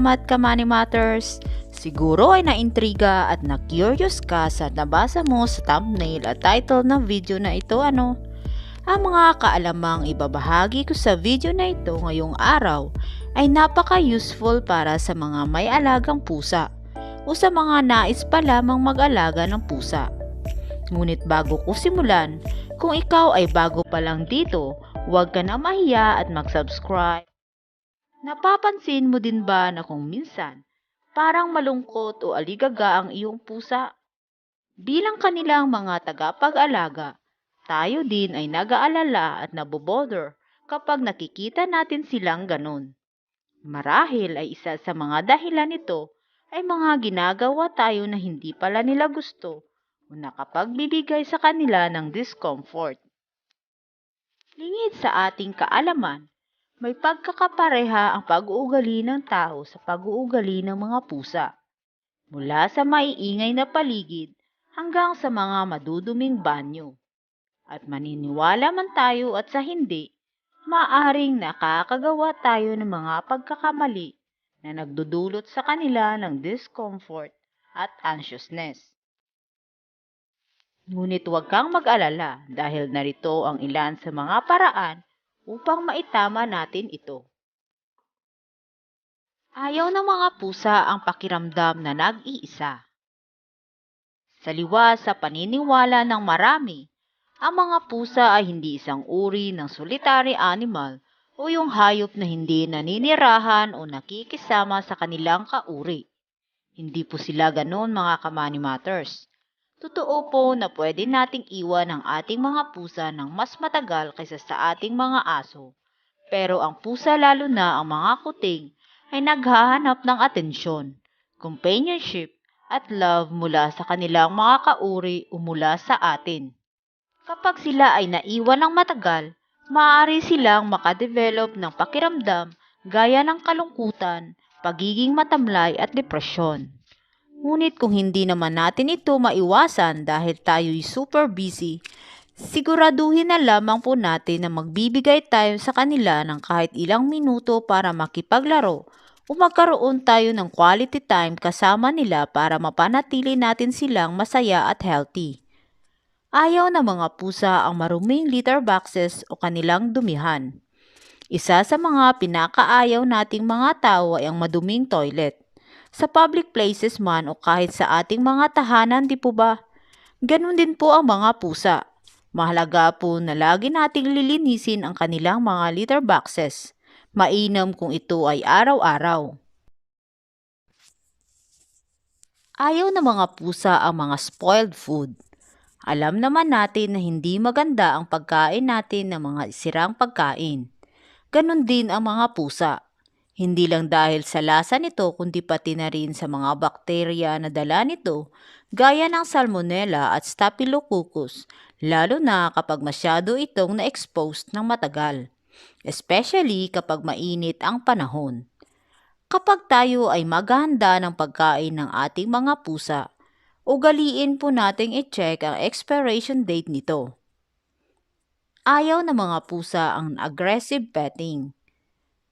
Salamat ka Money Matters! Siguro ay naintriga at na-curious ka sa nabasa mo sa thumbnail at title ng video na ito ano? Ang mga kaalamang ibabahagi ko sa video na ito ngayong araw ay napaka-useful para sa mga may alagang pusa o sa mga nais pa lamang mag-alaga ng pusa. Ngunit bago ko simulan, kung ikaw ay bago pa lang dito, huwag ka na mahiya at mag-subscribe. Napapansin mo din ba na kung minsan, parang malungkot o aligaga ang iyong pusa? Bilang kanilang mga tagapag-alaga, tayo din ay nag-aalala at nabobother kapag nakikita natin silang ganun. Marahil ay isa sa mga dahilan nito ay mga ginagawa tayo na hindi pala nila gusto o nakapagbibigay sa kanila ng discomfort. Lingid sa ating kaalaman, may pagkakapareha ang pag-uugali ng tao sa pag-uugali ng mga pusa. Mula sa maiingay na paligid hanggang sa mga maduduming banyo. At maniniwala man tayo at sa hindi, maaring nakakagawa tayo ng mga pagkakamali na nagdudulot sa kanila ng discomfort at anxiousness. Ngunit huwag kang mag-alala dahil narito ang ilan sa mga paraan upang maitama natin ito. Ayaw ng mga pusa ang pakiramdam na nag-iisa. Saliwa sa paniniwala ng marami, ang mga pusa ay hindi isang uri ng solitary animal o yung hayop na hindi naninirahan o nakikisama sa kanilang kauri. Hindi po sila ganoon mga kamani matters. Totoo po na pwede nating iwan ang ating mga pusa ng mas matagal kaysa sa ating mga aso. Pero ang pusa lalo na ang mga kuting ay naghahanap ng atensyon, companionship at love mula sa kanilang mga kauri o mula sa atin. Kapag sila ay naiwan ng matagal, maaari silang makadevelop ng pakiramdam gaya ng kalungkutan, pagiging matamlay at depresyon. Ngunit kung hindi naman natin ito maiwasan dahil tayo'y super busy, siguraduhin na lamang po natin na magbibigay tayo sa kanila ng kahit ilang minuto para makipaglaro o magkaroon tayo ng quality time kasama nila para mapanatili natin silang masaya at healthy. Ayaw na mga pusa ang maruming litter boxes o kanilang dumihan. Isa sa mga pinakaayaw nating mga tao ay ang maduming toilet sa public places man o kahit sa ating mga tahanan, di po ba? Ganon din po ang mga pusa. Mahalaga po na lagi nating lilinisin ang kanilang mga litter boxes. Mainam kung ito ay araw-araw. Ayaw na mga pusa ang mga spoiled food. Alam naman natin na hindi maganda ang pagkain natin ng mga sirang pagkain. Ganon din ang mga pusa. Hindi lang dahil sa lasa nito kundi pati na rin sa mga bakterya na dala nito gaya ng salmonella at staphylococcus lalo na kapag masyado itong na-exposed ng matagal, especially kapag mainit ang panahon. Kapag tayo ay maghahanda ng pagkain ng ating mga pusa, ugaliin po nating i-check ang expiration date nito. Ayaw ng mga pusa ang aggressive petting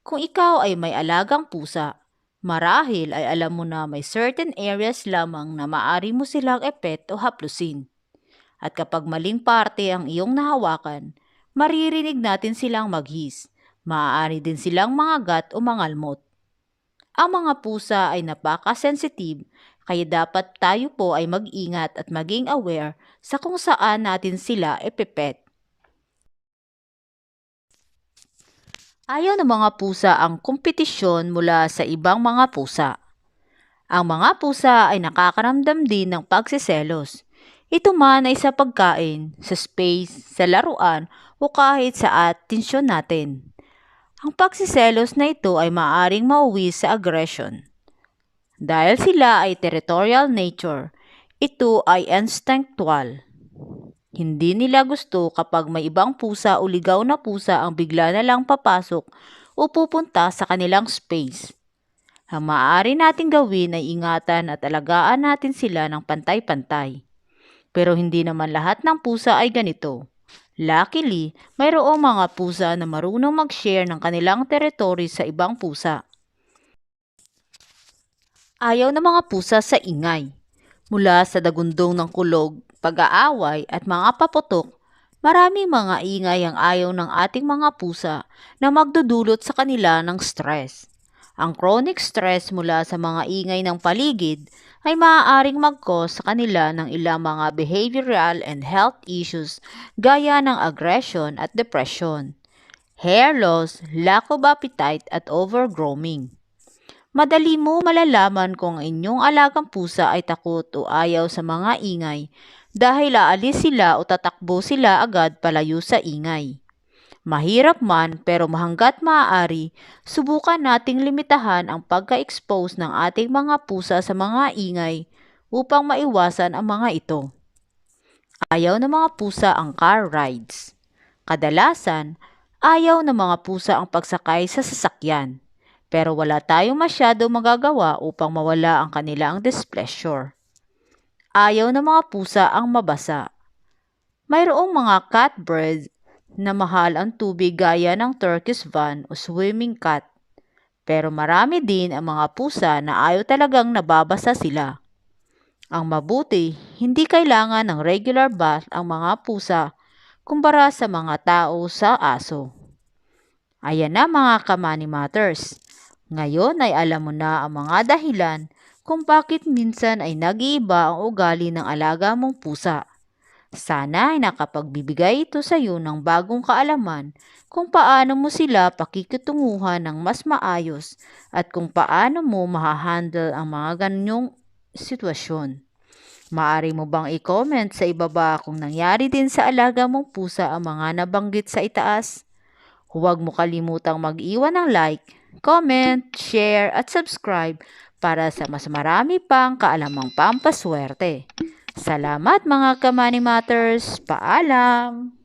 kung ikaw ay may alagang pusa, marahil ay alam mo na may certain areas lamang na maari mo silang epet o haplusin. At kapag maling parte ang iyong nahawakan, maririnig natin silang maghis. Maaari din silang mangagat o mangalmot. Ang mga pusa ay napaka-sensitive kaya dapat tayo po ay mag-ingat at maging aware sa kung saan natin sila epepet. Ayaw ng mga pusa ang kompetisyon mula sa ibang mga pusa. Ang mga pusa ay nakakaramdam din ng pagsiselos. Ito man ay sa pagkain, sa space, sa laruan o kahit sa atensyon natin. Ang pagsiselos na ito ay maaring mauwi sa aggression. Dahil sila ay territorial nature, ito ay instinctual. Hindi nila gusto kapag may ibang pusa o ligaw na pusa ang bigla na lang papasok o pupunta sa kanilang space. Ang maaari nating gawin ay ingatan at alagaan natin sila ng pantay-pantay. Pero hindi naman lahat ng pusa ay ganito. Luckily, mayroong mga pusa na marunong mag-share ng kanilang territory sa ibang pusa. Ayaw ng mga pusa sa ingay. Mula sa dagundong ng kulog, pag-aaway at mga paputok, marami mga ingay ang ayaw ng ating mga pusa na magdudulot sa kanila ng stress. Ang chronic stress mula sa mga ingay ng paligid ay maaaring mag-cause sa kanila ng ilang mga behavioral and health issues gaya ng aggression at depression, hair loss, lack of appetite at overgrooming. Madali mo malalaman kung inyong alagang pusa ay takot o ayaw sa mga ingay dahil aalis sila o tatakbo sila agad palayo sa ingay. Mahirap man pero mahanggat maaari, subukan nating limitahan ang pagka-expose ng ating mga pusa sa mga ingay upang maiwasan ang mga ito. Ayaw ng mga pusa ang car rides. Kadalasan, ayaw ng mga pusa ang pagsakay sa sasakyan pero wala tayong masyado magagawa upang mawala ang kanilang displeasure. Ayaw ng mga pusa ang mabasa. Mayroong mga catbirds na mahal ang tubig gaya ng Turkish van o swimming cat. Pero marami din ang mga pusa na ayaw talagang nababasa sila. Ang mabuti, hindi kailangan ng regular bath ang mga pusa kumpara sa mga tao sa aso. Ayan na mga kamani matters. Ngayon ay alam mo na ang mga dahilan kung bakit minsan ay nag-iiba ang ugali ng alaga mong pusa. Sana ay nakapagbibigay ito sa iyo ng bagong kaalaman kung paano mo sila pakikitunguhan ng mas maayos at kung paano mo mahahandle ang mga ganyong sitwasyon. Maari mo bang i-comment sa ibaba kung nangyari din sa alaga mong pusa ang mga nabanggit sa itaas? Huwag mo kalimutang mag-iwan ng like comment, share at subscribe para sa mas marami pang kaalamang pampaswerte. Salamat mga Kamani Matters. Paalam!